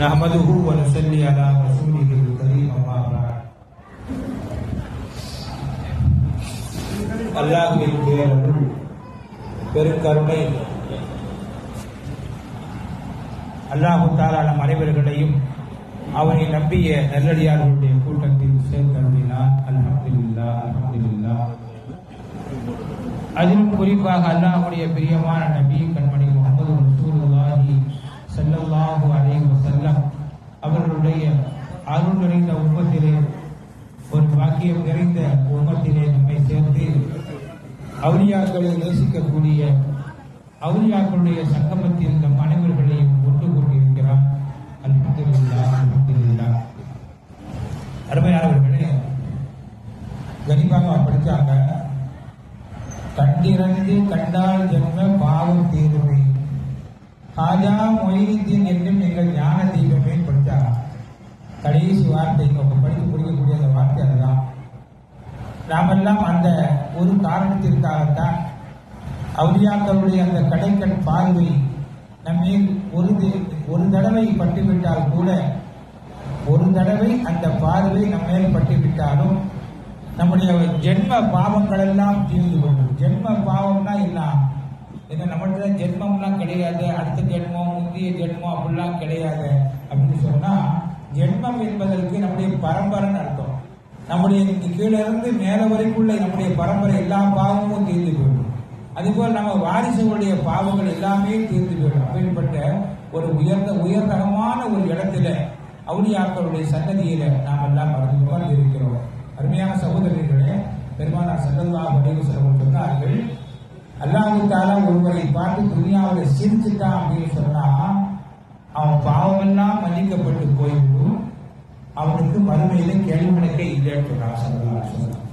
نحمده ونصلي على رسوله الكريم أما بعد அல்லாஹுவின் பேரருள் பெருங்கருணை அல்லாஹு தாலா நம் அனைவர்களையும் அவனை நம்பிய நல்லடியார்களுடைய கூட்டத்தில் சேர்த்தருளினான் அல்ஹம்துலில்லா அல்ஹம்துலில்லா அதிலும் குறிப்பாக அல்லாஹ்வுடைய பிரியமான நபி கண்மணி முகமது ரசூலுல்லாஹி ஸல்லல்லாஹு அலைஹி அல்லாஹ் அவர்களுடைய அருள் நிறைந்த உம்மத்திலே ஒரு பாக்கியம் நிறைந்த உம்மத்திலே நம்மை சேர்த்து அவுரியாக்களை நேசிக்கக்கூடிய அவுரியாக்களுடைய சங்கமத்தில் நம் அனைவர்களையும் ஒன்று கொண்டிருக்கிறார். அல்ஹம்துலில்லா அல்ஹம்துலில்லா அருமையானவர்களே கனிபாமா படிச்சாங்க கண்டிரண்டு கண்டால் ஜென்ம பாவம் தீருமே. ஹாஜா மொய்தீன் என்றும் எங்கள் ஞான தீபமே படித்தாங்க கடைசி வார்த்தை அவங்க படித்து முடிக்கக்கூடிய அந்த வார்த்தை அதுதான். நாமெல்லாம் அந்த ஒரு காரணத்திற்காகத்தான் அவுலியாக்களுடைய அந்த கடைக்கண் பார்வை நம்மில் ஒரு ஒரு தடவை பட்டுவிட்டால் கூட ஒரு தடவை அந்த பார்வை நம்ம மேல் பட்டுவிட்டாலும் நம்முடைய ஜென்ம பாவங்கள் எல்லாம் தீர்ந்து கொள்ளும் ஜென்ம பாவம்னா என்ன? ஏன்னா நம்மள்கிட்ட ஜென்மம்லாம் கிடையாது அடுத்த ஜென்மம் முந்தைய ஜென்மம் அப்படிலாம் கிடையாது அப்படின்னு சொன்னா ஜென்மம் என்பதற்கு நம்முடைய பரம்பரைன்னு அர்த்தம். நம்முடைய கீழே இருந்து மேலே வரைக்குள்ள நம்முடைய பரம்பரை எல்லா பாவமும் தீர்ந்து போயிடும். அதுபோல் நம்ம வாரிசுகளுடைய பாவங்கள் எல்லாமே தீர்ந்து போயிடும். அப்படிப்பட்ட ஒரு உயர்ந்த உயர்தகமான ஒரு இடத்துல அவுளியாக்களுடைய சன்னதியில நாம் எல்லாம் மறந்து இருக்கிறோம். அருமையான சகோதரர்களே பெருமானார் சல்லல்லாஹு வடிவு செலவு சொன்னார்கள் அல்லாஹ் ஒருவரை பார்த்து துனியாவில் சிரிச்சுட்டான் அப்படின்னு சொன்னா அவன் பாவமெல்லாம் மன்னிக்கப்பட்டு போய்விடும். அவனுக்கு மறுமையில கேள்வி கணக்க இல்லைன்னு சொன்னான் சல்லல்லாஹு அலைஹி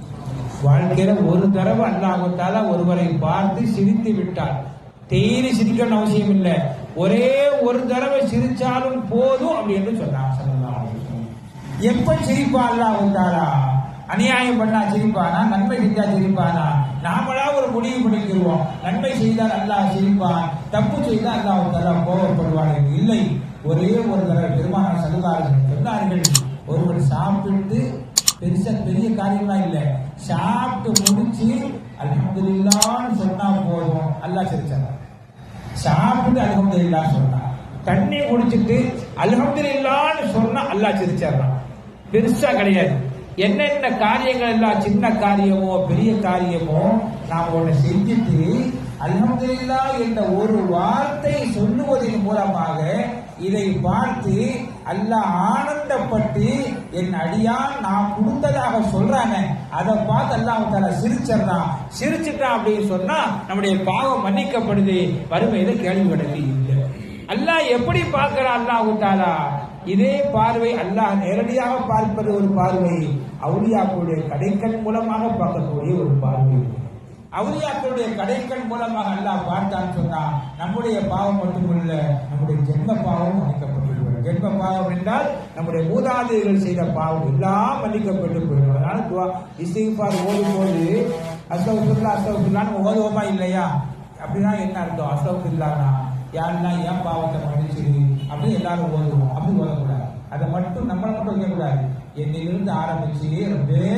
வாழ்க்கையில ஒரு தடவை அல்லாஹ் ஒருவரை பார்த்து சிரித்து விட்டார் தேறி சிரிக்கணும்னு அவசியம் இல்லை. ஒரே ஒரு தடவை சிரிச்சாலும் போதும் அப்படின்னு சொன்னான் சல்லல்லாஹு எப்ப சிரிப்பா அல்லாஹ் அநியாயம் பண்ணா சிரிப்பானா? நன்மை செஞ்சா சிரிப்பானா? நாமளா ஒரு முடிவு பண்ணிக்கிறோம் நன்மை செய்தால் அல்லாஹ் சிரிப்பான் தப்பு செய்தால் அல்லாஹ் தாலா கோபப்படுவார்கள் இல்லை. ஒரே ஒரு தடவை பெருமான சலுகாரர்கள் சொன்னார்கள் ஒருவர் சாப்பிட்டு பெருசா பெரிய காரியமா இல்ல. சாப்பிட்டு முடிச்சு அல்ஹம்துலில்லாஹ்னு சொன்னா போதும். அல்லாஹ் சிரிச்சாங்க சாப்பிட்டு அல்ஹம்துலில்லாஹ் சொன்னா. தண்ணி குடிச்சிட்டு அல்ஹம்துலில்லாஹ்னு சொன்னா அல்லாஹ் சிரிச்சாராம் பெருசா கிடையாது. என்னென்ன காரியங்கள் எல்லாம் சின்ன காரியமோ பெரிய காரியமோ நாம் ஒன்று செஞ்சுட்டு அல்ஹம்துலில்லாஹ் என்ற ஒரு வார்த்தை சொல்லுவதன் மூலமாக இதை பார்த்து அல்லாஹ் ஆனந்தப்பட்டு என் அடியான் நான் கொடுத்ததாக சொல்றாங்க அதை பார்த்து அல்லாஹ் தர சிரிச்சிடறான். சிரிச்சிட்டான் அப்படின்னு சொன்னா நம்முடைய பாவம் மன்னிக்கப்படுது. வறுமையில கேள்வி இல்லை. அல்லாஹ் எப்படி பார்க்கிறான்? அல்லாஹ் தாலா இதே பார்வை அல்லாஹ் நேரடியாக பார்ப்பது ஒரு பார்வை. அவுலியாக்களுடைய கடைக்கண் மூலமாக பார்க்கக்கூடிய ஒரு பார்வை. அவுலியாக்களுடைய கடைக்கண் மூலமாக அல்லாஹ் பார்த்தான்னு சொன்னா நம்முடைய பாவம் மட்டுமல்ல நம்முடைய ஜென்ம பாவம் மன்னிக்கப்பட்டு ஜென்ம பாவம் என்றால் நம்முடைய மூதாதையர்கள் செய்த பாவம் எல்லாம் மன்னிக்கப்பட்டு போயிடும். அதனால இசைப்பார் ஓடும் போது அஸ்தகுல்லா அஸ்தகுல்லான்னு ஓதுவோமா இல்லையா? அப்படின்னா என்ன அர்த்தம்? அஸ்தகுல்லானா யாருன்னா ஏன் பாவத்தை மன்னிச்சிரு? அப்படின்னு எல்லாரும் ஓதுவோம் அப்படி ஓதக்கூடாது அதை மட்டும் நம்மளை மட்டும் வைக்கக்கூடாது என்னிலிருந்து ஆரம்பிச்சு ரப்பே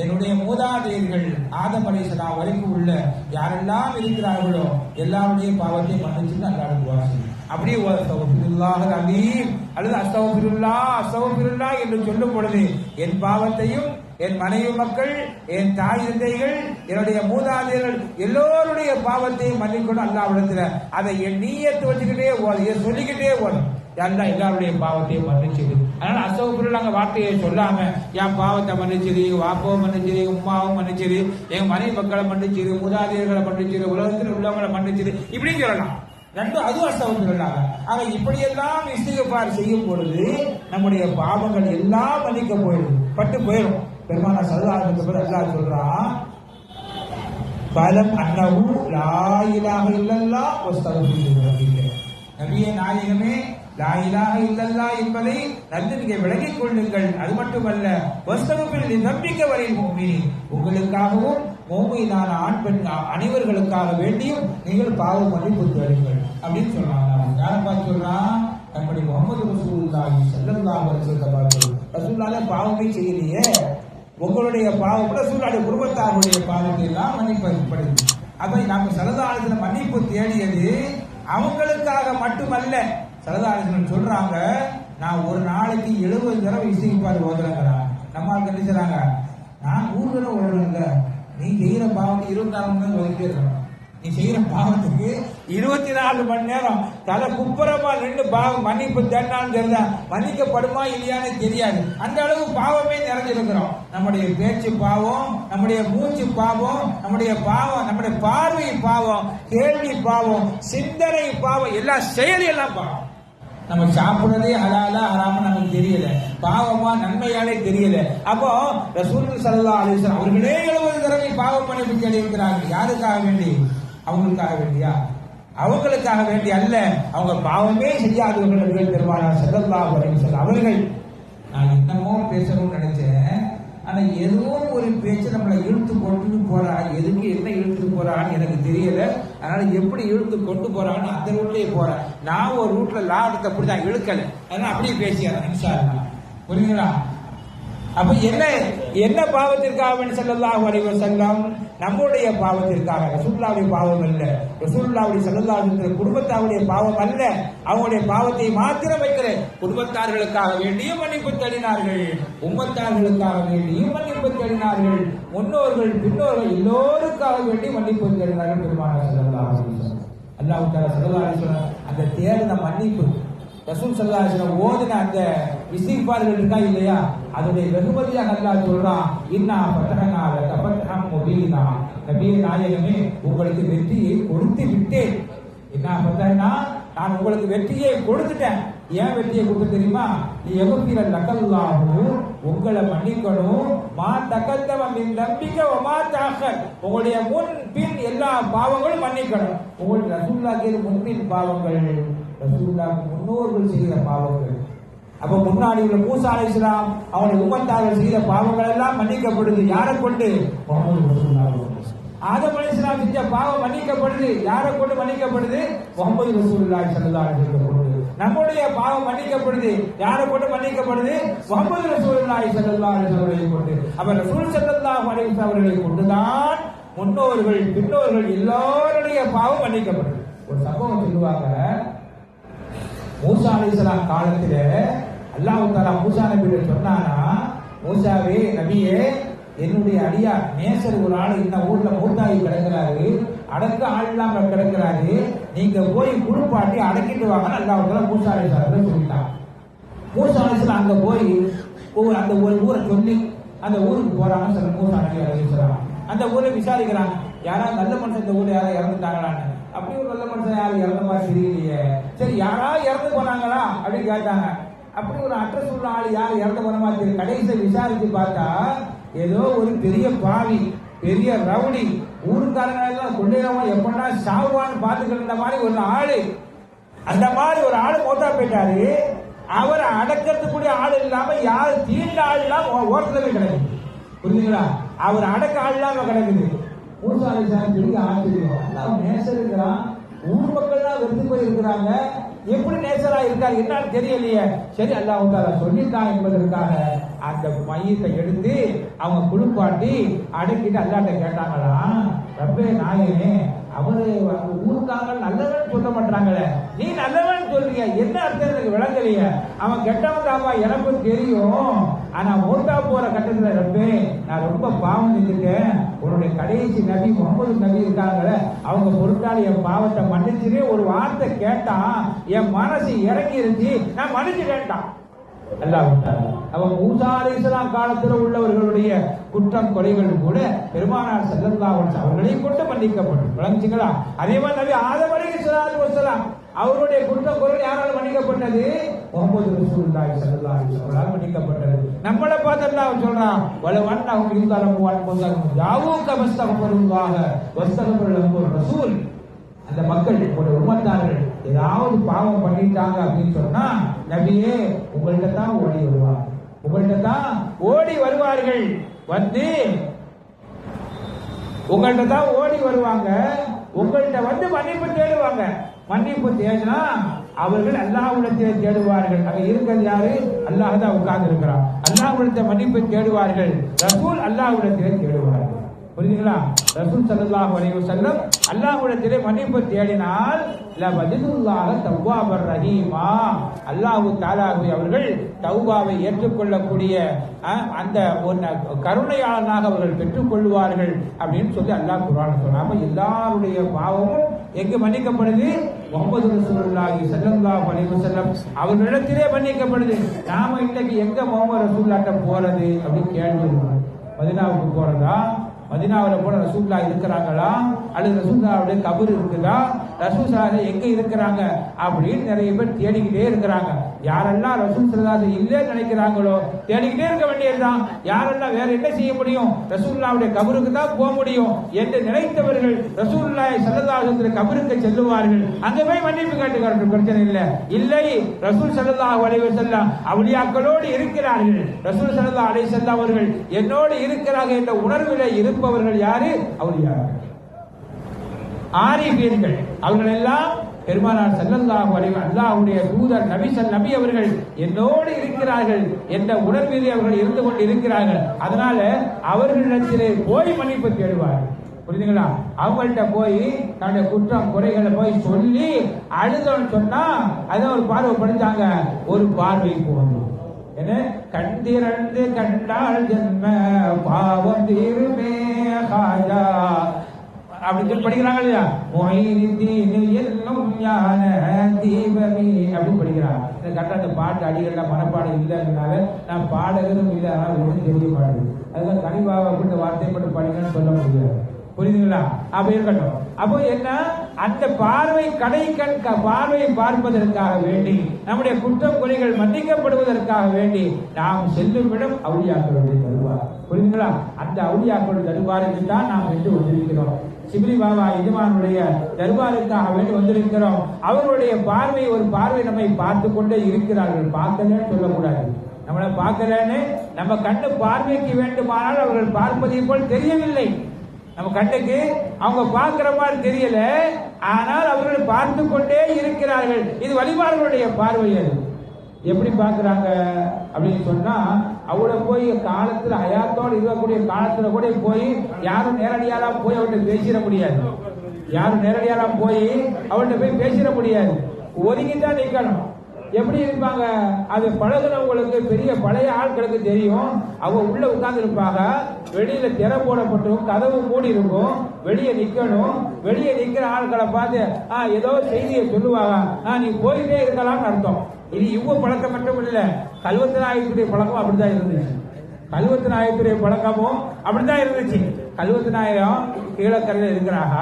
என்னுடைய மூதாதையர்கள் ஆதம் அலைஹிஸ்ஸலாம் வரைக்கும் உள்ள யாரெல்லாம் இருக்கிறார்களோ எல்லாருடைய பாவத்தையும் மன்னிச்சுன்னு அல்லாஹ் துவா செய்யும். அப்படியே அஸ்தகுல்லாஹ் அலீம். அல்லது அஸ்தவபிருல்லா அஸ்தவபிருல்லா என்று சொல்லும் பொழுது என் பாவத்தையும் என் மனைவி மக்கள் என் தாய் தந்தைகள் என்னுடைய மூதாதையர்கள் எல்லோருடைய பாவத்தையும் மன்னிக்கணும் அல்லாவிடத்துல அதை என் நீயத்து வச்சுக்கிட்டே ஓடும் சொல்லிக்கிட்டே ஓடும் யாருந்தா எல்லாருடைய பாவத்தையும் மன்னிச்சிடு அதனால அசோகபுரில் நாங்க வார்த்தையை சொல்லாம என் பாவத்தை மன்னிச்சிரு எங்க வாப்பாவும் மன்னிச்சிரு எங்க உமாவும் மன்னிச்சிரு எங்க மனைவி மக்களை மன்னிச்சிரு மூதாதையர்களை மன்னிச்சிரு உலகத்தில் உள்ளவங்களை மன்னிச்சிரு இப்படின்னு சொல்லலாம். ரெண்டும் அதுவும் சொல்லாங்க ஆக இப்படியெல்லாம் இஸ்திகபார் செய்யும் பொழுது நம்முடைய பாவங்கள் எல்லாம் மன்னிக்க போயிடும். பட்டு போயிடும். பெருமானா சல்லாஹத்துக்கு பிறகு அல்லாஹ் சொல்றான் பலம் அன்னவும் லாயிலாக இலாஹ ஒரு வஸ்தக்ஃபிரு நபிய நாயகமே லா இலாஹ என்பதை நன்கு நீங்க விளங்கிக் கொள்ளுங்கள். அது மட்டுமல்ல வஸ்தகுப்பில் நம்பிக்கை வரை மூமினி உங்களுக்காகவும் மோமையிலான ஆண் பெண் அனைவர்களுக்காக வேண்டியும் நீங்கள் பாவம் மன்னிப்பு தேடுங்கள் அப்படின்னு சொல்றாங்க. யாரை பார்த்து சொல்றான் நம்முடைய முகமது ரசூல்லாஹி செல்லல்லாஹு அலைஹி வஸல்லம் அவர்கள் பாவமே செய்யலையே. உங்களுடைய பாவம் ரசூலுடைய குடும்பத்தாருடைய பாவத்தை எல்லாம் மன்னிப்பது அப்ப நாம சரதாலத்துல மன்னிப்பு தேடியது அவங்களுக்காக மட்டுமல்ல சரதாலத்தில் சொல்றாங்க நான் ஒரு நாளைக்கு எழுபது தடவை இசைப்பாடு ஓதுறேங்கிறான் நம்ம ஆளுக்கு செய்றாங்க நான் நூறு தடவை நீ செய்யற பாவத்தை இருபத்தி நாலு மணி நேரம் ஒதுக்கிட்டே இருக்கணும். நீ செய்யற பாவத்துக்கு இருபத்தி நாலு மணி நேரம் தலை குப்புறமா ரெண்டு பாவம் மன்னிப்பு தேடினாலும் தெரியல. மன்னிக்கப்படுமா இல்லையான்னு தெரியாது. அந்த அளவு பாவமே நிறைஞ்சிருக்கிறோம் நம்முடைய பேச்சு பாவம் நம்முடைய மூச்சு பாவம் நம்முடைய பாவம் நம்முடைய பார்வை பாவம் கேள்வி பாவம் சிந்தனை பாவம் எல்லா செயல் எல்லாம் பாவம். நம்ம சாப்பிடுறதே ஹலாலா ஹராம நமக்கு தெரியல. பாவமா நன்மையாலே தெரியல. அப்போ ரசூல் சல்லா அலிஸ்லாம் அவர்களே எழுபது தடவை பாவம் மன்னிப்பு தேடி இருக்கிறாங்க யாருக்காக வேண்டி? அவங்களுக்காக வேண்டியா? அவங்களுக்காக வேண்டி அல்ல. அவங்க பாவமே செய்யாதவர்கள் பெருமானா செல்லல்லா அவர்கள் அவர்கள். நான் என்னமோ பேசணும்னு நினைக்கிறேன் ஆனா ஏதோ ஒரு பேச்சு நம்மளை இழுத்து கொண்டு போறா எதுக்கு என்ன இழுத்து போறான்னு எனக்கு தெரியல அதனால எப்படி இழுத்து கொண்டு போறான்னு அந்த ரூட்லயே போறேன். நான் ஒரு ரூட்ல லாபத்தை அப்படி தான் இழுக்கல. அதனால அப்படியே பேசிக்கிறேன் இன்ஷா அல்லாஹ். புரியுங்களா அப்ப என்ன என்ன பாவத்திற்காக ஸல்லல்லாஹு வரைவர் செல்லம் நம்முடைய பாவத்திற்காக ரசூல்லாவுடைய பாவம் அல்ல. ரசூல்லாவுடைய ஸல்லல்லாஹு குடும்பத்தாவுடைய பாவம் அல்ல. அவங்களுடைய பாவத்தை மாத்திரம் வைக்கிற குடும்பத்தார்களுக்காக வேண்டியும் மன்னிப்பு தேடினார்கள். உம்மத்தார்களுக்காக வேண்டியும் மன்னிப்பு தேடினார்கள். முன்னோர்கள் பின்னோர்கள் எல்லோருக்காக வேண்டி மன்னிப்பு தேடினார்கள் பெருமானார் ஸல்லல்லாஹு அல்லாஹ் தாலா சல்லா அலைஹி அந்த தேடின மன்னிப்பு. ரசூல் சல்லா அலிஸ்லாம் ஓதின அந்த இஸ்திக்பார்கள் இருக்கா இல்லையா? அதனுடைய வெகுமதியாக அல்லாஹ் சொல்றான் இன்னா பத்தகனா கபத்தகம் மொபீனா. நபிய நாயகமே உங்களுக்கு வெற்றியை கொடுத்து விட்டேன். என்ன பத்தகனா நான் உங்களுக்கு வெற்றியை கொடுத்துட்டேன். ஏன் வெற்றியை கொடுத்து தெரியுமா? நீ எகுப்பிர லக்கல்லாஹு உங்களை மன்னிக்கணும் மா தகத்தவன் மின் நம்பிக்கை மா தாக்கல் உங்களுடைய முன் பின் எல்லா பாவங்களும் மன்னிக்கணும். உங்களுடைய ரசூல்லாக்கு முன்பின் பாவங்கள் ரசூலுல்லாஹ்வுக்கு முன்னோர்கள் செய்த பாவங்கள். அப்ப முன்னாடி உள்ள மூசா அலைஹிஸ்ஸலாம் அவனுடைய உம்மத்தார்கள் செய்த பாவங்கள் எல்லாம் மன்னிக்கப்படுது. யாரை கொண்டு? முகமது ரசூலுல்லாஹ் கொண்டு. ஆதம் செஞ்ச பாவம் மன்னிக்கப்படுது. யாரை கொண்டு மன்னிக்கப்படுது? முகமது ரசூல்லா ஸல்லல்லாஹு அலைஹி கொண்டு. நம்முடைய பாவம் மன்னிக்கப்படுது. யாரை போட்டு மன்னிக்கப்படுது? முகமது ரசூலுல்லாஹி ஸல்லல்லாஹு அலைஹி வஸல்லம் கொண்டு அவர் ரசூல் ஸல்லல்லாஹு அலைஹி வஸல்லம் அவர்களை கொண்டுதான் முன்னோர்கள் பின்னோர்கள் எல்லாருடைய பாவம் மன்னிக்கப்படுது. ஒரு சம்பவம் சொல்லுவாங்க. மூசா அலிஸ்லாம் காலத்துல அல்லாஹ் தாலா மூசா நபியிட சொன்னானா மூசாவே நபியே என்னுடைய அடியார் நேசர் ஒரு ஆள் இந்த ஊர்ல மூத்தாயி கிடக்கிறாரு அடக்க ஆள் இல்லாம கிடக்கிறாரு நீங்க போய் குளிப்பாட்டி அடக்கிட்டு வாங்கன்னு அல்லாஹ் தாலா மூசா அலிஸ்லாம் சொல்லிட்டான். மூசா அலிஸ்லாம் அங்க போய் அந்த ஒரு ஊரை சொல்லி அந்த ஊருக்கு போறாங்க சில மூசா நபி அலிஸ்லாம் அந்த ஊரை விசாரிக்கிறாங்க. யாராவது நல்ல மனுஷன் இந்த ஊர்ல யாராவது இறந்துட்டாங்களான்னு. அப்படி ஒரு நல்ல மனுஷன் யாரும் இறந்த மாதிரி தெரியலையே. சரி யாராவது இறந்து போனாங்களா? அப்படின்னு கேட்டாங்க. அப்படி ஒரு அட்ரஸ் உள்ள ஆள் யார்? இறந்து போன மாதிரி தெரியும் கடைசியை விசாரித்து பார்த்தா ஏதோ ஒரு பெரிய பாவி பெரிய ரவுடி ஊருக்காரங்க எல்லாம் கொள்ளையவன் எப்படா சாவான்னு பார்த்துக்கிட்டு இருந்த மாதிரி ஒரு ஆளு அந்த மாதிரி ஒரு ஆளு மோத்தா போயிட்டாரு. அவரை அடக்கிறதுக்குரிய ஆள் இல்லாம யார் தீண்ட ஆள் இல்லாம ஓட்டவே கிடக்குது. புரியுதுங்களா அவர் அடக்க ஆள் இல்லாம கிடக்குது. மூசாலை சார் பெரிய ஆச்சரியம். ஊர் மக்கள் போய் இருக்கிறாங்க எப்படி நேச்சரா இருக்காரு என்னன்னு தெரியலையே. சரி அல்லாஹ் தாலா சொல்லிட்டான் என்பதற்காக அந்த மையத்தை எடுத்து அவங்க குளிப்பாட்டி அடக்கிட்டு அல்லாட்ட கேட்டாங்களா ரப்பே நாயனே அவரு அவங்க ஊருக்காங்க நல்லவன் சொல்ல மாட்டாங்களே. நீ நல்லவன் சொல்றீங்க என்ன அர்த்தம் எனக்கு விளங்கலையே? அவன் கெட்டவன் தாப்பா எனக்கும் தெரியும். ஆனா மூத்தா போற கட்டத்துல ரப்பே நான் ரொம்ப பாவம் செஞ்சுட்டேன் உன்னுடைய கடைசி நபி முகமது நபி இருக்காங்களே அவங்க பொருட்டாளி என் பாவத்தை மன்னிச்சுட்டு ஒரு வார்த்தை கேட்டான் என் மனசு இறங்கி இருந்துச்சு நான் மன்னிச்சுட்டேன்ட்டான். கேட்டான் விட்டார். அவன் மூசா அலைஹிஸ்ஸலாம் காலத்தில் உள்ளவர்களுடைய குற்றம் கொலைகள் கூட பெருமானார் ஸல்லல்லாஹு அவர்களையும் கொண்டு மன்னிக்கப்படும். விளங்குச்சுங்களா? அதே மாதிரி நபி ஆதம் அலைஹிஸ்ஸலாத்து அவருடைய குடும்ப குரல் யாரால் மன்னிக்கப்பட்டது? முகமது ரசூலுல்லாஹி ஸல்லல்லாஹு அலைஹி வஸல்லம் மன்னிக்கப்பட்டது. நம்மளை பார்த்தா அல்லாஹ் சொல்றான் வல வண்ண அவங்க இருந்தாலும் வன் முந்தரும் யாவூக மஸ்தகபருல்லாஹ வஸ்தகபருல் ரசூல். அந்த மக்கள் ஒரு உம்மத்தார்கள் ஏதாவது பாவம் பண்ணிட்டாங்க அப்படின்னு சொன்னா நபியே உங்கள்கிட்ட தான் ஓடி வருவார். உங்கள்கிட்ட தான் ஓடி வருவார்கள். வந்து உங்கள்கிட்ட தான் ஓடி வருவாங்க. உங்கள்கிட்ட வந்து மன்னிப்பு தேடுவாங்க. மன்னிப்பு தேடினா அவர்கள் அல்லாஹ்விடத்தை தேடுவார்கள். அங்க இருக்கிறது யாரு? அல்லாஹ் தான் உட்கார்ந்து இருக்கிறான் அல்லாஹ்விடத்தை மன்னிப்பு தேடுவார்கள். ரசூல் அல்லாஹ்விடத்திலே தேடுவார்கள். புரியுதுங்களா? ரசூல் சல்லாஹ் அலைஹி வஸல்லம் அல்லாஹ்விடத்திலே மன்னிப்பு தேடினால் லவஜதுல்லாஹ தவ்வாபர் ரஹீமா. அல்லாஹ் தஆலாவை அவர்கள் தௌபாவை ஏற்றுக்கொள்ளக்கூடிய அந்த கருணையாளனாக அவர்கள் பெற்றுக்கொள்வார்கள் அப்படின்னு சொல்லி அல்லாஹ் குரான் சொன்னாங்க எல்லாருடைய பாவமும் எங்கு மன்னிக்கப்படுது? முகமது ரசூல்லாஹி ஸல்லல்லாஹு அலைஹி வஸல்லம். அவர்களிடத்திலே மன்னிக்கப்படுது. நாம இன்னைக்கு எங்க முகமது ரசூல்லாட்ட போறது அப்படின்னு கேள்வி மதினாவுக்கு போறதா? மதினாவில் போன ரசூல்லா இருக்கிறாங்களா? அல்லது ரசூல்லாவுடைய கபர் இருக்குதா? ரசூசாக எங்க இருக்கிறாங்க? அப்படின்னு நிறைய பேர் தேடிக்கிட்டே இருக்கிறாங்க. யாரெல்லாம் ரசூல் சல்லாத இல்லைன்னு நினைக்கிறாங்களோ தேடிக்கிட்டே இருக்க வேண்டியதுதான். யாரெல்லாம் வேற என்ன செய்ய முடியும்? ரசூல்லாவுடைய கபருக்கு தான் போக முடியும் என்று நினைத்தவர்கள் ரசூல்லாய் சல்லல்லாஹுடைய கபருக்கு செல்லுவார்கள். அங்க போய் மன்னிப்பு கேட்டுக்கிறார்கள் பிரச்சனை இல்லை. இல்லை ரசூல் சல்லல்லாஹு அலைஹி செல்லாம் அவளியாக்களோடு இருக்கிறார்கள். ரசூல் சல்லல்லாஹு அடை வஸல்லம் அவர்கள் என்னோடு இருக்கிறார்கள் என்ற உணர்வில் இருப்பவர்கள் யாரு? அவுலியாக்கள் ஆரிபியர்கள் அவர்கள் எல்லாம் பெருமானார் ஸல்லல்லாஹு அலைஹி அல்லாஹுடைய தூதர் நபி ஸல் நபி அவர்கள் என்னோடு இருக்கிறார்கள் என்ற உணர்விலே அவர்கள் இருந்து கொண்டு இருக்கிறார்கள் அதனால அவர்களிடத்திலே போய் மன்னிப்பு தேடுவார்கள் புரியுதுங்களா அவங்கள்ட்ட போய் தன்னுடைய குற்றம் குறைகளை போய் சொல்லி அழுதோன்னு சொன்னா அதான் ஒரு பார்வை படிஞ்சாங்க ஒரு பார்வைக்கு வந்தோம். என்ன? கண்டிரண்டு கண்டால் ஜென்ம பாவம் தீருமே ஹாஜா. அப்படின்னு சொல்லி படிக்கிறாங்க இல்லையா? மொய்தீன் என்னும் ஞான தீபமே அப்படின்னு படிக்கிறாங்க. இந்த கரெக்டாக அந்த பாட்டு அடிகள்ல மனப்பாடம் இல்லைன்னால நான் பாடகரும் இல்லை அதனால் ஒன்றும் தெரிய மாட்டேங்குது. அதுதான் கனிவாவை அப்படி வார்த்தை மட்டும் படிக்கணும்னு சொல்ல முடியாது. புரியுதுங்களா? அப்ப இருக்கட்டும். அப்போ என்ன? அந்த பார்வை கடை கண் பார்வையை பார்ப்பதற்காக வேண்டி நம்முடைய குற்றம் குறைகள் மன்னிக்கப்படுவதற்காக வேண்டி நாம் செல்லும் இடம் அவுளியாக்களுடைய தருவார். புரியுதுங்களா அந்த அவுளியாக்களுடைய தருவாருக்கு தான் நாம் என்று வந்திருக்கிறோம். சிபிலி பாபா எஜமானுடைய தருவாருக்காக வேண்டி வந்திருக்கிறோம். அவர்களுடைய பார்வை ஒரு பார்வை நம்மை பார்த்து கொண்டே இருக்கிறார்கள். பார்க்கலன்னு சொல்லக்கூடாது. நம்மளை பார்க்கலன்னு நம்ம கண்டு பார்வைக்கு வேண்டுமானால் அவர்கள் பார்ப்பதை போல் தெரியவில்லை. நம்ம கண்ணுக்கு அவங்க பார்க்கிற மாதிரி தெரியல. ஆனால் அவர்கள் பார்த்து கொண்டே இருக்கிறார்கள். இது வழிபாடுகளுடைய பார்வை அது. எப்படி பார்க்கறாங்க அப்படின்னு சொன்னா அவளை போய் காலத்துல அயாத்தோடு இருக்கக்கூடிய காலத்துல கூட போய் யாரும் நேரடியாலாம் போய் அவர்கிட்ட பேசிட முடியாது. யாரும் நேரடியாலாம் போய் அவர்கிட்ட போய் பேசிட முடியாது. ஒதுங்கி தான் நிக்கணும். எப்படி இருப்பாங்க? அது பழகுனவங்களுக்கு பெரிய பழைய ஆட்களுக்கு தெரியும். அவங்க உள்ள உட்கார்ந்து இருப்பாங்க. வெளியில திற போடப்பட்டும் கதவு மூடி இருக்கும். வெளியே நிக்கணும். வெளியே நிக்கிற ஆட்களை பார்த்து ஆ ஏதோ செய்தியை சொல்லுவாங்க. ஆ நீ போயிட்டே இருக்கலாம்னு அர்த்தம். இது இவ்வளவு பழக்கம் மட்டும் இல்ல. கல்வத்து நாயகத்துடைய பழக்கம் அப்படிதான் இருந்துச்சு. கல்வத்து நாயகத்துடைய பழக்கமும் அப்படிதான் இருந்துச்சு. கல்வத்து நாயகம் கீழக்கரையில் இருக்கிறாங்க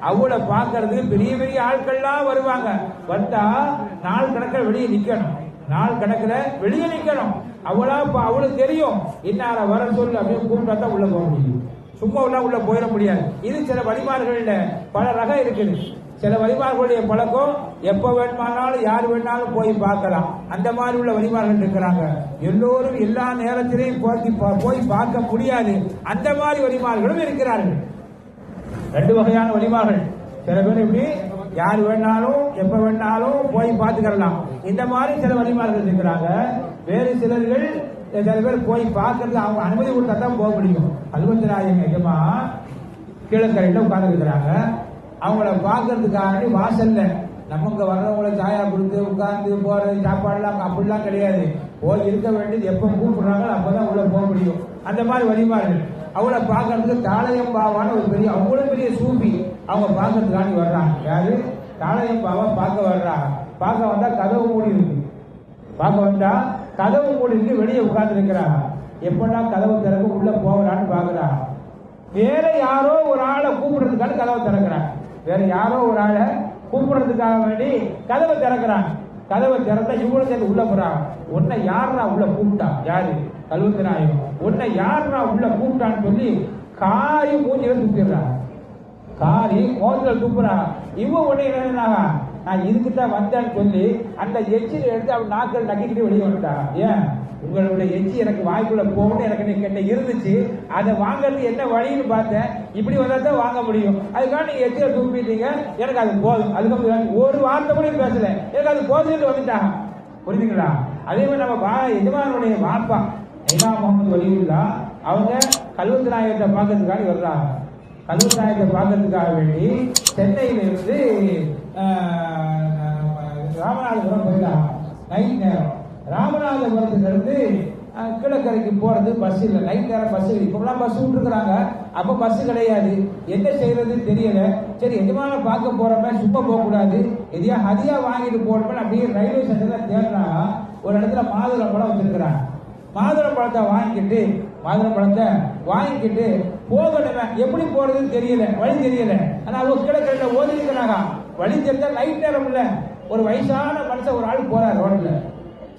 அவளை பார்க்கறதுக்கு பெரிய பெரிய ஆட்கள்லாம் வருவாங்க. வந்தா நாள் கணக்கில் வெளியே நிக்கணும். நாள் கணக்குல வெளியே நிக்கணும். அவளா அவளுக்கு தெரியும். இன்னார வர சொல்லு அப்படின்னு கூப்பிட்டா தான் உள்ள போக முடியும். சும்மா உள்ள உள்ள போயிட முடியாது. இது சில வழிபாடுகள்ல பல ரகம் இருக்குது. சில வழிபாடுகளுடைய பழக்கம் எப்ப வேணுமானாலும் யார் வேணாலும் போய் பார்க்கலாம். அந்த மாதிரி உள்ள வழிபாடுகள் இருக்கிறாங்க. எல்லோரும் எல்லா நேரத்திலையும் போய் பா- போய் பார்க்க முடியாது. அந்த மாதிரி வழிபாடுகளும் இருக்கிறார்கள். ரெண்டு வகையான வழிபாடுகள் சில பேர் இப்படி யார் வேணாலும் எப்ப வேணாலும் போய் பார்த்துக்கலாம் இந்த மாதிரி சில வழிபாடுகள் இருக்கிறாங்க. வேறு சிலர்கள் சில பேர் போய் பார்க்கறது அவங்க அனுமதி கொடுத்தா தான் போக முடியும். அல்வத்தி நாயகம் எஜமா கீழக்கரையில் உட்கார்ந்து இருக்கிறாங்க அவங்கள பார்க்கறதுக்காக வாசல்ல நமக்கு வர்றவங்களை சாயா கொடுத்து உட்கார்ந்து போறது சாப்பாடுலாம் அப்படிலாம் கிடையாது. போய் இருக்க வேண்டியது எப்ப கூப்பிடுறாங்களோ அப்பதான் உள்ள போக முடியும். அந்த மாதிரி வழிபாடுகள் அவளை பார்க்கறதுக்கு தாளையம் பாவான ஒரு பெரிய அவ்வளவு பெரிய சூப்பி அவங்க பார்க்கறதுக்காண்டி வர்றாங்க. யாரு? தாளையம் பாவம் பார்க்க வர்றாங்க பார்க்க வந்தா கதவு மூடி இருக்கு. பார்க்க வந்தா கதவு மூடிட்டு வெளியே உட்கார்ந்து இருக்கிறாங்க எப்படா கதவு திறக்க உள்ள போகலான்னு பாக்குறாங்க வேற யாரோ ஒரு ஆளை கூப்பிடுறதுக்காக கதவை திறக்கிறாங்க வேற யாரோ ஒரு ஆளை கூப்பிடுறதுக்காக வேண்டி கதவை திறக்கிறாங்க கதவை திறந்தா இவ்வளவு சேர்ந்து உள்ள போறாங்க உன்னை யாரா உள்ள கூப்பிட்டா? யாரு? கல்வத்து நாயகம். உன்னை யாரா உள்ள கூப்பிட்டான்னு சொல்லி காரி மூஞ்சில துப்பிடுறா. காரி மோதல துப்புறா. இவன் உடனே என்னன்னாங்க நான் இதுக்கு தான் வந்தேன்னு சொல்லி அந்த எச்சில் எடுத்து அவன் நாக்கள் நக்கிக்கிட்டு வெளியே வந்துட்டான் ஏன்? உங்களுடைய எச்சி எனக்கு வாய்க்குள்ள போகணும்னு எனக்கு நீ கிட்ட இருந்துச்சு. அதை வாங்குறது என்ன வழின்னு பார்த்தேன். இப்படி வந்தா தான் வாங்க முடியும். அதுக்காக நீங்க எச்சில தூப்பிட்டீங்க. எனக்கு அது போதும். அதுக்கப்புறம் ஒரு வார்த்தை கூட பேசல. எனக்கு அது போதும்னு வந்துட்டாங்க. புரியுதுங்களா அதே மாதிரி நம்ம வா எஜமானுடைய வாப்பா ஐநா முகமது வலியுல்லா அவங்க கல்வத்து நாயகத்தை பார்க்கறதுக்காக வர்றாங்க. கல்வத்து நாயகத்தை பார்க்கறதுக்காக வேண்டி சென்னையிலிருந்து ராமநாதபுரம் போயிட்டாங்க. நைட் நேரம். ராமநாதபுரத்துல இருந்து கீழக்கரைக்கு போறது பஸ் இல்லை. நைட் நேரம் பஸ் இப்பெல்லாம் பஸ் விட்டுருக்குறாங்க. அப்ப பஸ் கிடையாது. என்ன செய்யறதுன்னு தெரியல. சரி எஜமான பார்க்க போறப்ப சும்மா போக கூடாது எதையா ஹதியா வாங்கிட்டு போறப்ப அப்படியே ரயில்வே ஸ்டேஷன்ல தேடுறாங்க. ஒரு இடத்துல மாதுளை பழம் வச்சிருக்கிறாங்க. மாதுளம் பழத்தை வாங்கிக்கிட்டு மாதுளை பழத்தை வாங்கிக்கிட்டு போகணுமே. எப்படி போறதுன்னு தெரியல வழி தெரியல. ஆனா அவங்க கிழக்கிழந்த கிட்ட இருக்கிறாங்க. வழி தெரிஞ்சா நைட் நேரம் இல்ல. ஒரு வயசான மனுஷன் ஒரு ஆள் போறாரு ரோட்ல.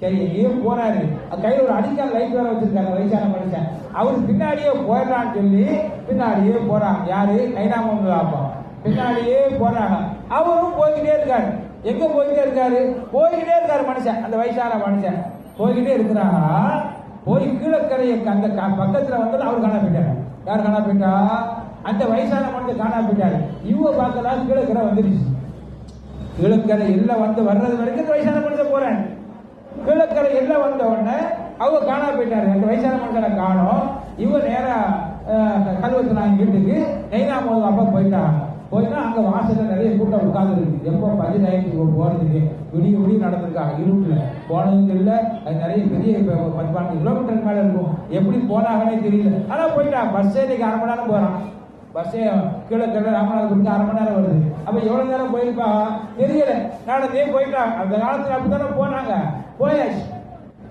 சரி எங்கேயும் போறாரு. அது ஒரு அடிக்கால் லைட் வேற வச்சிருக்காரு வயசான மனுஷன். அவரு பின்னாடியே போயிடலான்னு சொல்லி பின்னாடியே போறாங்க யாரு? நைனாமம் அப்பா பின்னாடியே போறாங்க. அவரும் போய்கிட்டே இருக்காரு. எங்க போய்கிட்டே இருக்காரு? போய்கிட்டே இருக்காரு மனுஷன் அந்த வயசான மனுஷன். போய்கிட்டே இருக்கிறாங்க போய் கீழக்கரையை அந்த க- பக்கத்துல வந்து அவர் காணா போயிட்டாரு. யார் காணா போயிட்டா? அந்த வயசான மனுஷன் காணா போயிட்டாரு. இவங்க பார்க்கலாம் கீழக்கரை வந்துருச்சு கீழக்கரை எல்லாம் வந்து வர்றது வரைக்கும் இந்த வயசான மனுஷன் போறேன் கீழக்கரை எல்லாம் வந்த உடனே அவங்க காணா போயிட்டாரு. அந்த வயசான மனுஷனை காணோம். இவங்க நேரா கல்வத்து நான் வீட்டுக்கு நெய்னா போதும் அப்பா போயிட்டாங்க. போயிட்டா அங்க வாசல்ல நிறைய கூட்டம் உட்கார்ந்து இருக்கு. எப்போ பதினாயிரத்துக்கு போறதுக்கு விடிய விடிய நடந்திருக்காங்க. இருட்டுல. போனதும் இல்ல அது நிறைய பெரிய இப்ப பத்து பன்னெண்டு கிலோமீட்டர் மேல இருக்கும். எப்படி போனாங்கன்னே தெரியல. ஆனா போயிட்டான் பஸ்ஸே இன்னைக்கு அரை மணி நேரம் போறான். பஸ்ஸே கீழே கீழே ராமநாதபுரத்துக்கு அரை மணி நேரம் வருது. அப்ப எவ்வளவு நேரம் போயிருப்பா? தெரியல. நடந்தே போயிட்டான் அந்த காலத்துல அப்படித்தானே போனாங்க. போயாச்சு.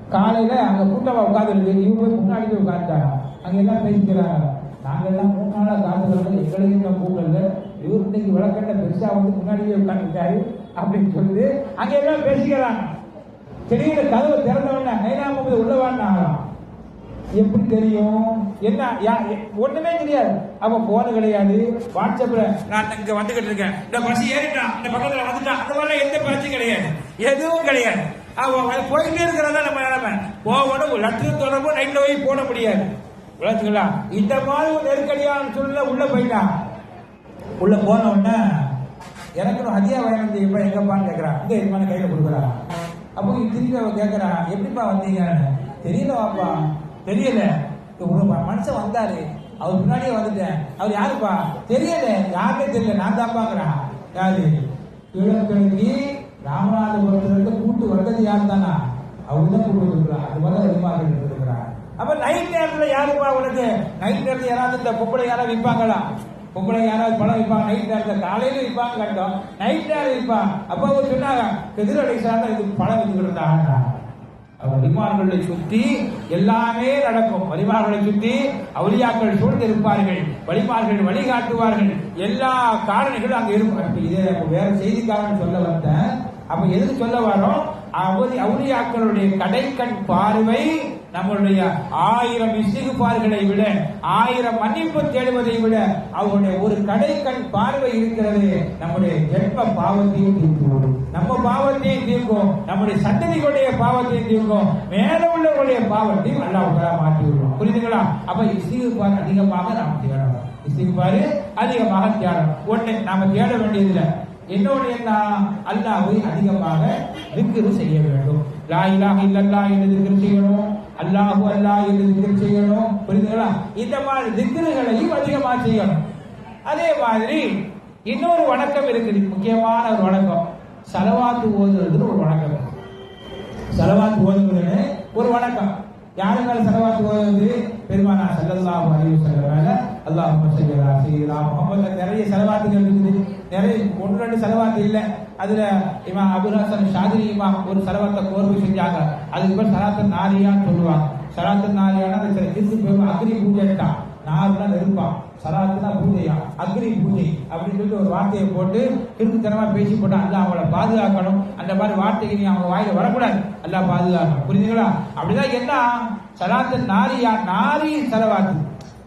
காலையில அங்க கூட்டமா உட்காந்துருக்கு இவங்க போய் முன்னாடி போய் உட்காந்துட்டாங்க அங்க எல்லாம் பேசிக்கிறாங்க? நாங்கள் எல்லாம் மூணு நாளாக காத்து எங்களையும் நான் கூப்பிடல இவர் இன்னைக்கு விளக்கண்ட பெருசா வந்து முன்னாடியே உட்காந்துட்டாரு அப்படின்னு சொல்லி அங்க எல்லாம் பேசிக்கிறாங்க திடீர்னு கதவை திறந்தவன உடனே நைனா முகமது உள்ள வாண்டாங்களாம் எப்படி தெரியும்? என்ன யா- ஒண்ணுமே தெரியாது. அவ போன் கிடையாது. வாட்ஸ்அப்ல நான் இங்க வந்துகிட்டு இருக்கேன். இந்த பஸ் ஏறிட்டான் இந்த பக்கத்துல வந்துட்டான் அந்த மாதிரி எந்த பிரச்சனையும் கிடையாது. எதுவும் கிடையாது. அவன் அவன் போயிட்டே இருக்கிறதா நம்ம நிலைமை. போகணும் லட்சம் தொடர்பு நைட்ல போய் போட முடியாது. விளக்குங்களா? இந்த மாதிரி ஒரு நெருக்கடியான சூழ்நிலை உள்ள போயிட்டான் உள்ள போன உடனே எனக்கு ஒரு ஹதியா வாங்கி இப்ப எங்கப்பான்னு கேக்குறான். இங்க இதுமான கையில கொடுக்குறா. அப்போ திருப்பி அவன் கேட்கறான் எப்படிப்பா வந்தீங்கன்னு தெரியல வாப்பா. தெரியல. ஒரு மனுஷன் வந்தாரு. அவர் முன்னாடியே வந்துட்டேன். அவர் யாருப்பா? தெரியல. யாருமே தெரியல. நான் தான் யாரு? இளங்கிழங்கி ராமநாதபுரத்திலிருந்து கூட்டு வந்தது யார் தானா அவங்க தான் கூட்டு வந்துருக்கிறான் அது மாதிரி அதிகமாக இருக்கிறான் அப்ப நைட் நேரத்துல யாருப்பா உனக்கு? நைட் நேரத்துல யாராவது இந்த பொம்பளை யாராவது விற்பாங்களா பொம்பளை யாராவது பழம் விற்பாங்க நைட் நேரத்தில் காலையில் விற்பாங்க கண்டோம். நைட் நேரம் விற்பாங்க. அப்போ அவங்க சொன்னாங்க எதிரடை சார்ந்த இது பழம் வித்துக்கிட்டு இருந்தாங்க. வலிமார்களை சுற்றி எல்லாமே நடக்கும். வலிமார்களை சுற்றி அவளியாக்கள் சூழ்ந்து இருப்பார்கள். வலிமார்கள் வழிகாட்டுவார்கள். எல்லா காரணிகளும் அங்கே இருக்கும். இப்ப இதை வேற செய்திக்காரன் சொல்ல வந்தேன். அப்ப எதுக்கு சொல்ல வரோம் அவதி அவுலியாக்களுடைய கடைக்கண் பார்வை நம்மளுடைய ஆயிரம் இசிகுபார்களை விட ஆயிரம் மன்னிப்பு தேடுவதை விட அவருடைய ஒரு கடைக்கண் பார்வை இருக்கிறது நம்முடைய ஜென்ம பாவத்தையும் தீர்க்கும். நம்ம பாவத்தையும் தீர்க்கும் நம்முடைய சந்ததிகளுடைய பாவத்தையும் தீர்க்கும் மேல உள்ளவர்களுடைய பாவத்தையும் அல்லாஹ் மாற்றி விடுவோம் புரியுதுங்களா அப்ப இசிகுபார் அதிகமாக நாம் தேடணும். இசிகுபாரு அதிகமாக தேடணும். ஒண்ணு நாம தேட வேண்டியதில்லை. என்னோட என்ன? அல்லாஹ்வை அதிகமாக விக்கிரு செய்ய வேண்டும். லா இலாஹ இல்லல்லாஹ் என்று திக்ரு செய்யணும். அல்லாஹு அல்லாஹ் என்று திக்ரு செய்யணும். புரிந்துங்களா இந்த மாதிரி திக்ருகளையும் அதிகமாக செய்யணும். அதே மாதிரி இன்னொரு வணக்கம் இருக்குது. முக்கியமான ஒரு வணக்கம். சலவாத்து ஓதுறதுன்னு ஒரு வணக்கம். செலவாத்து சலவாத்து ஒரு வணக்கம். யாரு மேல சலவாத்து ஓதுவது பெருமானா ஸல்லல்லாஹு அலைஹி வஸல்லம் மேல. அல்லாஹும்ம ஸல்லி அலா சய்யிதினா முஹம்மது நிறைய செலவாத்துகள் இருக்குது. நிறைய ஒன்று ரெண்டு செலவாத்து இல்லை. அதுல இமாம் அபுல்ஹாசன் ஷாதிரி இமாம் ஒரு செலவாத்தை கோர்வு செஞ்சாங்க. அதுக்கு பேர் சலாத்து நாரியான்னு சொல்லுவாங்க. சலாத்து நாரியானா அது கிறிஸ்து பேர் அக்னி பூஜைட்டான் நார்னா நெருப்பான். சலாத்துனா பூஜையா? அக்னி பூஜை அப்படின்னு சொல்லிட்டு ஒரு வார்த்தையை போட்டு கிறுக்குத்தனமா பேசி போட்டா அல்ல அவளை பாதுகாக்கணும். அந்த மாதிரி வார்த்தைக்கு நீ அவங்க வாயில வரக்கூடாது. எல்லாம் பாதுகாக்கணும். புரிஞ்சுங்களா? அப்படிதான் என்ன? சலாத்து நாரியா நாரி செலவாத்து.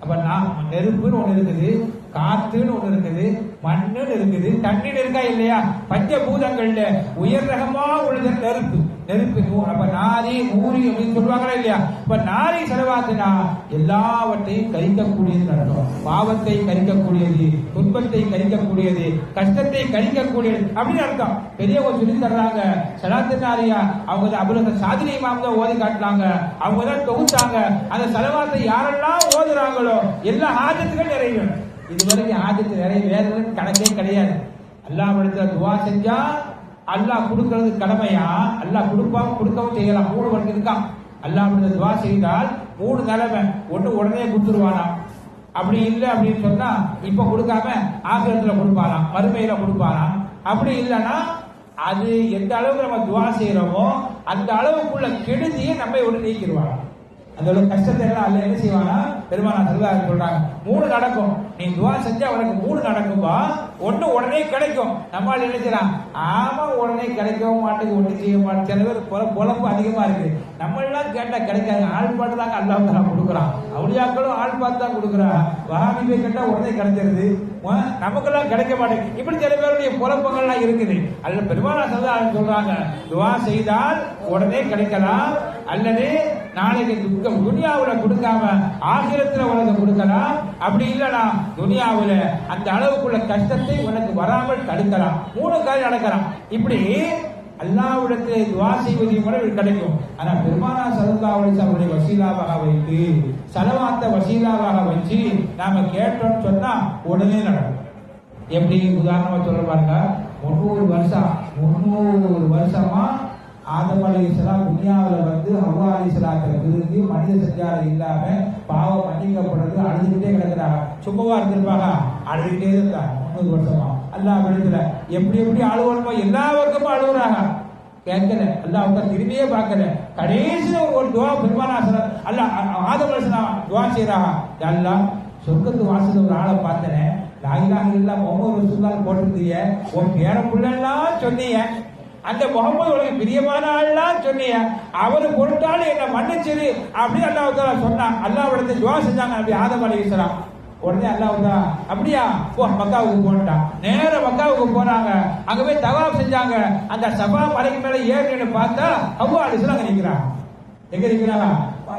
அப்ப நான் நெருப்புன்னு ஒண்ணு இருக்குது காத்துன்னு ஒண்ணு இருக்குது மண்ணுன்னு இருக்குது. தண்ணீர் இருக்கா இல்லையா? பஞ்சபூதங்கள்ல உயர் ரகமா உள்ளது நெருப்பு. நெருப்பு அப்ப நாரி ஊரி அப்படின்னு சொல்லுவாங்களா இல்லையா? இப்ப நாரி செலவாக்குனா எல்லாவற்றையும் கழிக்கக்கூடியது நடக்கும். பாவத்தை கழிக்கக்கூடியது துன்பத்தை கழிக்கக்கூடியது கஷ்டத்தை கழிக்கக்கூடியது அப்படின்னு அர்த்தம். பெரியவங்க சொல்லி தர்றாங்க சலாத்து நாரியா அவங்க அவ்வளவு சாதினி மாமத ஓதி காட்டுறாங்க அவங்க தான் தொகுத்தாங்க. அந்த செலவாத்தை யாரெல்லாம் ஓதுறாங்களோ எல்லா ஆஜத்துக்கும் நிறைவேறும். இதுவரைக்கும் ஆஜத்து வேறு கணக்கே கிடையாது. அல்லாஹ் இடத்துல துவா செஞ்சா அல்லாஹ் கொடுக்கறது கடமையா? அல்லாஹ் கொடுப்பா கொடுக்கவும் செய்யலாம். மூணு வரைக்கும் இருக்கான் அல்லாஹ் இடத்துல துவா செய்தால் மூணு நிலைமை ஒண்ணு உடனே கொடுத்துருவானா? அப்படி இல்லை அப்படின்னு சொன்னா இப்ப கொடுக்காம ஆகிரத்துல கொடுப்பாராம் மறுமையில கொடுப்பாராம் அப்படி இல்லைன்னா அது எந்த அளவுக்கு நம்ம துவா செய்யறோமோ அந்த அளவுக்குள்ள கெடுதியை நம்ம ஒன்று நீக்கிடுவாராம் அந்த கஷ்டத்தை எல்லாம் அல்ல என்ன செய்வானா பெருமானா செல்வாரு சொல்றாங்க மூணு நடக்கும். நீ துவா செஞ்சா உனக்கு மூணு நடக்கும்பா. ஒண்ணு உடனே கிடைக்கும். நம்மால் நினைச்சலாம் ஆமா உடனே கிடைக்கவும் மாட்டேங்குது ஒண்ணு செய்ய மாட்டேன் சில பேர் பொல பொழப்பு அதிகமா இருக்கு. நம்ம எல்லாம் கேட்டா கிடைக்காது ஆள் பாட்டு தாங்க அல்லாஹ் கொடுக்குறான். அவளியாக்களும் ஆள் பார்த்து தான் கொடுக்குறான் வகாபி கேட்டா உடனே கிடைச்சிருது. நமக்கெல்லாம் கிடைக்க மாட்டேங்குது. இப்படி சில பேருடைய குழப்பங்கள்லாம் இருக்குது. அல்ல பெருமானா சொல்றாங்க சொல்றாங்க துவா செய்தால் உடனே கிடைக்கலாம். அல்லது நாளைக்கு துக்கம் துனியாவில் கொடுக்காம ஆசிரத்தில் உனக்கு கொடுக்கலாம். அப்படி இல்லைனா துனியாவில் அந்த அளவுக்குள்ள கஷ்டத்தை உனக்கு வராமல் தடுக்கலாம். மூணு காரியம் நடக்கலாம். இப்படி அல்லாவிடத்திலே துவா செய்வதை கூட கிடைக்கும். ஆனா பெருமானா சல்லா அவருடைய வசீலாவாக வைத்து சலவாத்த வசீலாவாக வச்சு நாம கேட்டோம்னு சொன்னா உடனே நடக்கும். எப்படி? உதாரணமா சொல்ல பாருங்க. முன்னூறு வருஷம் முன்னூறு வருஷமா ஆதம் அலி இஸ்லாம் துனியாவில் வந்து ஹவ்வா அலி இஸ்லாத்தை விரும்பி மனித சஞ்சாரம் இல்லாம பாவம் மன்னிக்கப்படுறது அழுதுகிட்டே கிடக்கிறாங்க. சும்மாவா இருந்திருப்பாங்க? அழுதுகிட்டே இருந்தாங்க. முன்னூறு வருஷமா அல்லாஹ் விடுதல. எப்படி எப்படி அழுவணுமோ எல்லா பக்கமும் அழுகுறாங்க கேட்கல. அல்ல அவங்க திரும்பியே பார்க்கல. கடைசி ஒரு துவா பெருமானாசனம் அல்ல ஆதம் துவா செய்யறாங்க எல்லாம் சொர்க்கத்து வாசல் ஒரு ஆளை பார்த்தேன். லாயிலாக இல்ல முகமது ரசூல்லான்னு போட்டிருந்தீங்க உன் பேர புள்ளெல்லாம் சொன்னீங்க அந்த முகமது உனக்கு பிரியமான ஆள்லாம் சொன்னீங்க அவரு பொருட்டாலும் என்ன மன்னிச்சிரு அப்படின்னு அல்லாவுக்கு தாலா சொன்னான். அல்லாஹ் துவா செஞ்சாங்க அப்படி ஆதம் அலி இஸ்லாம் உடனே அல்லாஹ் வந்தா அப்படியா? போ மக்காவுக்கு போனட்டான் நேர மக்காவுக்கு போனாங்க. அங்க போய் தவாப் செஞ்சாங்க. அந்த சபா மலைக்கு மேல ஏறினு பார்த்தா ஹவ்வா அலி அங்க நிக்கிறாங்க. எங்க நிக்கிறாங்க?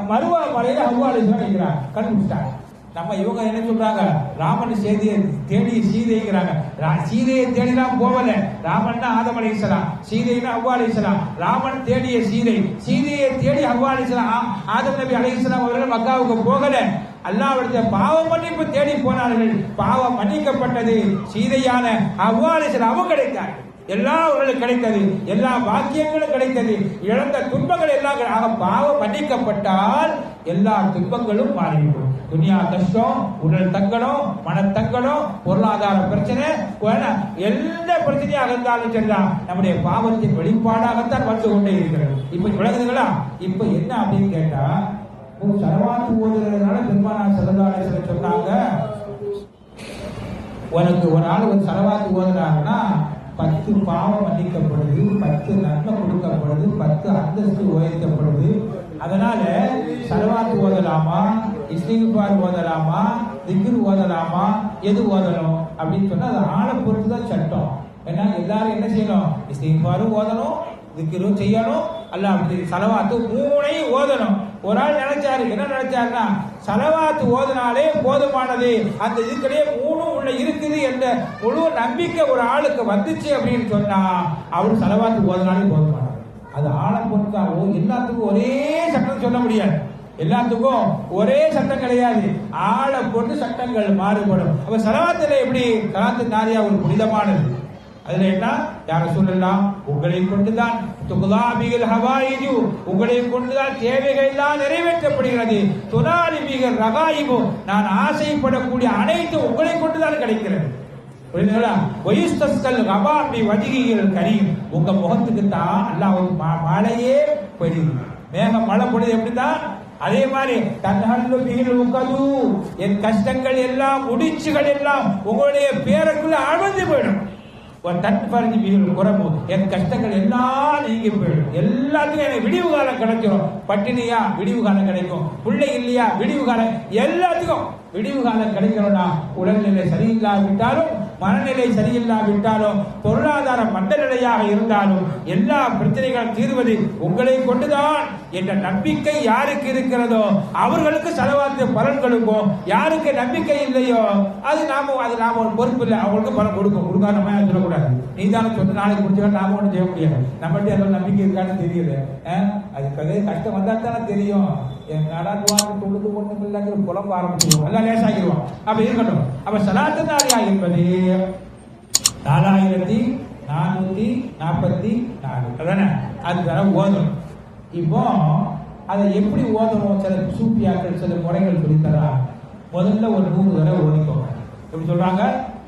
மருவா மலையில ஹவ்வா அலி இஸ்லாம் நிக்கிறாங்க. கண்டுபிடிச்சிட்டாங்க நம்ம இவங்க என்ன சொல்றாங்க? ராமன் செய்தியை தேடி சீதைங்கிறாங்க. ரா- சீதையை தேடிலாம் போகல. ராமன் தான் ஆதம் அலிசலாம் சீதைனா அவ்வா அலிசலாம் ராமன் தேடிய சீதை. சீதையை தேடி அவ்வா அலிசலாம் ஆதம் நபி அலிசலாம் அவர்கள் மக்காவுக்கு போகல. அல்லாவிடத்த பாவ மன்னிப்பு தேடி போனார்கள். பாவம் மன்னிக்கப்பட்டது. சீதையான அவ்வாறு அலிசலாம் கிடைத்தார்கள். எல்லாம் அவர்களுக்கு கிடைத்தது. எல்லா பாக்கியங்களும் கிடைத்தது. இழந்த துன்பங்கள் எல்லாம் கிடை- ஆக பாவம் மன்னிக்கப்பட்டால் எல்லா துன்பங்களும் மாறிவிடும். துனியா கஷ்டம் உடல் தங்கணும் மன தங்கணும் பொருளாதார பிரச்சனை எந்த பிரச்சனையாக இருந்தாலும் சரிதான் நம்முடைய பாவத்தின் வெளிப்பாடாகத்தான் வந்து கொண்டே இருக்கிறது. இப்ப விளங்குதுங்களா இப்ப என்ன அப்படின்னு கேட்டா சரவாக்கு சரவாத்து ஓதுறதுனால பெருமானா செல்லதாரேஸ்வர சொன்னாங்க. உனக்கு ஒரு ஆள் ஒரு சரவாக்கு ஓதுனாங்கன்னா பத்து பாவம் மன்னிக்கப்படுது பத்து நன்மை கொடுக்கப்படுது பத்து அந்தஸ்து உயர்த்தப்படுது. அதனால சரவாத்து ஓதலாமா இஸ்லிகுபார் ஓதலாமா திக்ரு ஓதலாமா எது ஓதணும் அப்படின்னு சொன்னா அது ஆளை பொறுத்து தான் சட்டம். ஏன்னா எல்லாரும் என்ன செய்யணும்? இஸ்லிகுபாரும் ஓதணும் திக்கிரும் செய்யணும். அல்ல அப்படி சலவாத்து மூணையும் ஓதணும். ஒரு ஆள் நினைச்சாரு என்ன நினைச்சாருன்னா சலவாத்து ஓதுனாலே போதுமானது. அந்த இதுக்கிடையே மூணும் உள்ள இருக்குது என்ற முழு நம்பிக்கை ஒரு ஆளுக்கு வந்துச்சு அப்படின்னு சொன்னா அவர் சலவாத்து ஓதினாலே போதுமானது. அது ஆழம் பொறுத்தாவோ எல்லாத்துக்கும் ஒரே சட்டம் சொல்ல முடியாது. எல்லாத்துக்கும் ஒரே சட்டம் கிடையாது. ஆழம் பொறுத்து சட்டங்கள் மாறுபடும். அப்ப சலவாத்துல எப்படி? கலாத்து நாரியா ஒரு புனிதமானது. அதுல என்ன? யார சொல்லலாம் உங்களை கொண்டுதான். துகுலாபிகள் ஹவாயிஜு. உங்களை கொண்டுதான் தேவைகள் எல்லாம் நிறைவேற்றப்படுகிறது. துனாலிபிகள் ரகாயிபு. நான் ஆசைப்படக்கூடிய அனைத்து உங்களை கொண்டுதான் கிடைக்கிறது. புரியுதுங்களா? ஒயிஸ்தஸ்கல் ரபாபி வதிகைகள் கரீம். உங்க முகத்துக்கு தான் அல்லாஹ் ஒரு மழையே பெய்யுது மேகம் மழை பொழுது எப்படிதான் அதே மாதிரி தன்னல்லு மிகில் உக்கது. என் கஷ்டங்கள் எல்லாம் முடிச்சுகள் எல்லாம் உங்களுடைய பேருக்குள்ள அழுந்து போயிடும். ஒரு பறிஞ்சு மிகில் குறவு என் கஷ்டங்கள் எல்லாம் நீங்கி போயிடும். எல்லாத்துக்கும் எனக்கு விடிவு காலம் கிடைக்கும். பட்டினியா விடிவு காலம் கிடைக்கும். பிள்ளை இல்லையா விடிவு காலம். எல்லாத்துக்கும். விடிவு காலம் கிடைக்கணும்னா உடல்நிலை சரியில்லாவிட்டாலும் மனநிலை சரியில்லாவிட்டாலும் பொருளாதார மந்த நிலையாக இருந்தாலும் எல்லா பிரச்சனைகளும் தீர்வது உங்களை கொண்டுதான் என்ற நம்பிக்கை யாருக்கு இருக்கிறதோ அவர்களுக்கு செலவாத்து பலன் கொடுக்கும் யாருக்கு நம்பிக்கை இல்லையோ அது நாம அது நாம ஒரு பொறுப்பு இல்லை. அவங்களுக்கு பலன் கொடுக்கும் கொடுக்காத சொல்லக்கூடாது? நீ தானே சொன்ன நாளைக்கு முடிச்சவா நாம ஒன்றும் செய்ய முடியாது. நம்மகிட்ட எல்லாம் நம்பிக்கை இருக்கான்னு தெரியல. அஹ்? அதுக்கு கஷ்டம் வந்தா தானே தெரியும். என் நாடாக்குவாங்க தொழுது ஒண்ணும் இல்லைங்கிற புலம்ப ஆரம்பிச்சிருவோம். எல்லாம் லேசாகிடுவோம் அப்ப இருக்கட்டும். அப்ப சலாத்து நாளியா என்பது நாலாயிரத்தி நானூத்தி நாற்பத்தி நாலு. அதானே? அது வேற ஓதணும் இப்போ அதை எப்படி ஓதணும்? சில சூப்பியாக்கள் சில முறைகள் சொல்லித்தரா? முதல்ல ஒரு நூறு தடவை ஓதிக்கோங்க. எப்படி சொல்றாங்க?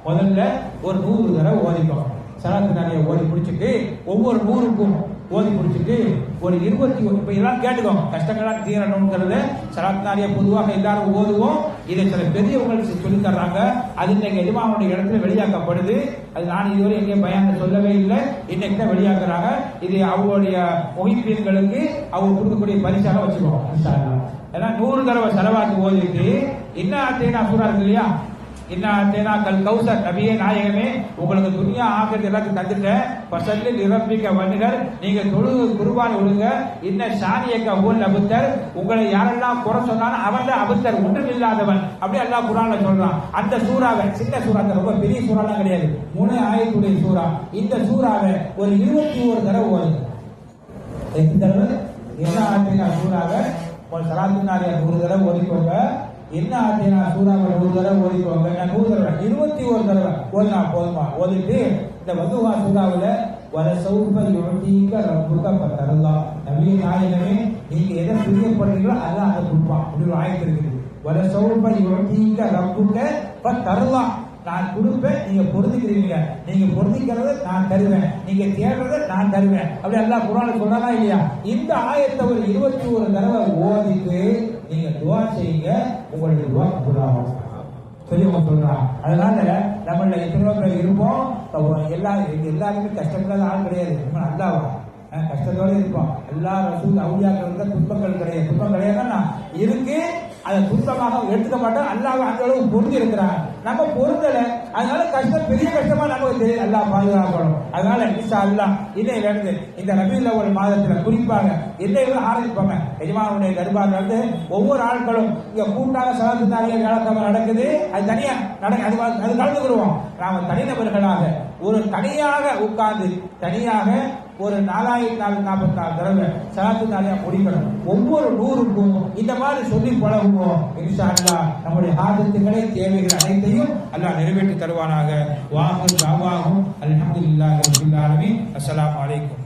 முதல்ல ஒரு நூறு தடவை ஓதிக்கோங்க. சலாத்து நாளியை ஓதி முடிச்சுட்டு ஒவ்வொரு நூறுக்கும் ஓதி முடிச்சுட்டு ஒரு இருபத்தி இப்போ இதெல்லாம் கேட்டுக்கோங்க. கஷ்டங்களாக தீரணுங்கிறது சலாத்து பொதுவாக எல்லாரும் ஓதுவோம். இதை சில பெரியவங்களுக்கு சொல்லி தர்றாங்க அது இன்னைக்கு எஜமானுடைய இடத்துல வெளியாக்கப்படுது. அது நான் இதுவரை எங்கேயும் பயான் சொல்லவே இல்லை. இன்னைக்கு தான் வெளியாக்குறாங்க. இது அவங்களுடைய முகிப்பீன்களுக்கு அவங்க கொடுக்கக்கூடிய பரிசாக வச்சுக்கோங்க. ஏன்னா நூறு தடவை செலவாக்கி ஓதிட்டு என்ன ஆத்தேனா சூறா இருக்கு இல்லையா? என்ன ஆத்தேனா கல் கௌசர் நபியே நாயகமே உங்களுக்கு துனியா ஆகிறது எல்லாத்தையும் தந்துட்டேன் பசல்லி நிரம்பிக்க வண்ணுகள் நீங்க தொழுகு குருபான் விடுங்க இன்ன சாணியக்க ஊல் அபுத்தர் உங்களை யாரெல்லாம் குறை சொன்னாலும் அவன் தான் அபுத்தர் ஒன்றும் இல்லாதவன். அப்படி எல்லா குரான்ல சொல்றான். அந்த சூறாவை சின்ன சூறா அந்த ரொம்ப பெரிய சூறாலாம் கிடையாது. மூணு ஆயத்துடைய சூறா. இந்த சூறாவை ஒரு இருபத்தி ஒரு தடவை ஓடுங்க எத்தனை தடவை? என்ன ஆத்தினா சூறாவை ஒரு சலாத்தினாரிய ஒரு தடவை ஓதிக்கோங்க. என்ன ஆத்தினா சூறாவை ஒரு தடவை ஓதிக்கோங்க நான் நூறு தடவை இருபத்தி ஒரு தடவை ஓதினா போதுமா? ஓதிட்டு இந்த வதுவா சூறாவில் வர சௌப யுவத்தீக ரப்புக பத்தரலாம் நபிய நாயகமே நீங்க எதை பிரியப்படுறீங்களோ அதான் அதை கொடுப்பான். அப்படி ஒரு ஆயத்து இருக்குது. வர சௌப யுவத்தீக ரப்புக பத்தரலாம் நான் கொடுப்பேன் நீங்க பொருந்திக்கிறீங்க நீங்க பொருந்திக்கிறத நான் தருவேன். நீங்க தேடுறத நான் தருவேன். அப்படி எல்லாம் குரான் சொல்றதா இல்லையா? இந்த ஆயத்தை ஒரு இருபத்தி ஒரு தடவை ஓதிட்டு நீங்க துவா செய்யுங்க உங்களுடைய துவா கபூலாகும் தெரியுமா சொல்றா? அதனால நம்மள எத்தனையோ பேர் இருப்போம். எல்லா எல்லாருமே கஷ்டப்படாத ஆள் கிடையாது. நம்ம நல்லாவா? கஷ்டத்தோட இருப்போம். எல்லா ரசூல் அவுளியாக்கள் தான் துன்பங்கள் கிடையாது. துன்பம் கிடையாதுன்னா இருக்கு அதை துன்பமாக எடுத்துக்க மாட்டோம். அல்லாஹ் அந்த அளவுக்கு பொருந்தி இருக்கிறான். நம்ம பொருந்தல அதனால கஷ்டம் பெரிய கஷ்டமா நமக்கு தெரியும். அல்லாஹ் பாதுகாக்கணும். அதனால இன்ஷா அல்லா இன்னையில இருந்து இந்த ரபியுல்ல ஒரு மாதத்துல குறிப்பாக இன்னையில ஆரம்பிப்பாங்க எஜமானுடைய தர்பார்ல இருந்து ஒவ்வொரு ஆட்களும் இங்க கூட்டாக சலாத்து தாரிய நடக்குது. அது தனியா நடக்க. அது அது கலந்துக்கிடுவோம். நாம தனிநபர்களாக ஒரு தனியாக உட்கார்ந்து தனியாக ஒரு நாலாயிரத்தி நாலு நாற்பத்தி நாலு தடவை சலாத்து தாலியா முடிக்கணும். ஒவ்வொரு நூறுக்கும் இந்த மாதிரி சொல்லி பழகுவோம். இன்ஷா நம்முடைய ஆதத்துக்களை தேவைகள் அனைத்தையும் அல்லாஹ் நிறைவேற்றி தருவானாக. வாகும் தாவாகும் அல்ஹம்துலில்லாஹி ரப்பில் ஆலமீன். அஸ்ஸலாமு அலைக்கும்.